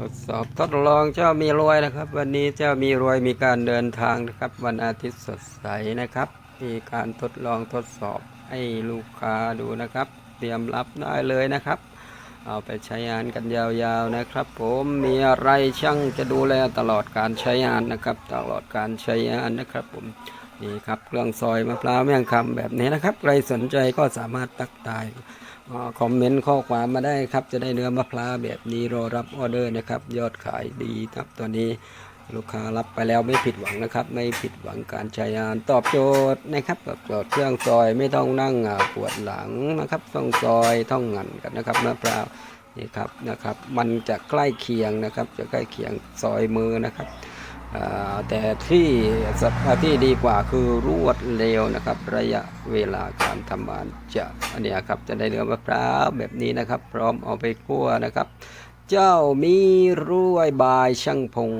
ทดสอบทดลองเจ้ามีรวยนะครับ วันนี้เจ้ามีรวยมีการเดินทางนะครับ วันอาทิตย์สดใสนะครับ มีการทดลองทดสอบให้ลูกค้าดูนะครับ เตรียมรับได้เลยนะครับ เอาไปใช้งานกันยาวๆนะครับ ผมมีอะไรช่างจะดูแลตลอดการใช้งานนะครับ ตลอดการใช้งานนะครับ ผมนี่ครับเครื่องซอยมะพร้าวแมงคำแบบนี้นะครับ ใครสนใจก็สามารถตักตายอคอมเมนต์ข้อความมาได้ครับ จะได้เนื้อมะพร้าวแบบนี้รอรับออเดอร์นะครับ ยอดขายดีครับตอนนี้ ลูกค้ารับไปแล้วไม่ผิดหวังนะครับ ไม่ผิดหวังการใช้งานตอบโจทย์นะครับตอบโจทย์เครื่องซอยไม่ต้องนั่งปวดหลังนะครับต้องซอยต้องงันกันนะครับมะพร้าวนี่ครับนะครับ มันจะใกล้เคียงนะครับ จะใกล้เคียงซอยมือนะครับแต่ที่สัปที่ดีกว่าคือรวดเร็วนะครับ ระยะเวลาการทำงานจะอันเนี้ยครับจะได้เนื้อมะพร้าวแบบนี้นะครับ พร้อมเอาไปคั่วนะครับ เจ้ามีรวยบายช่างพง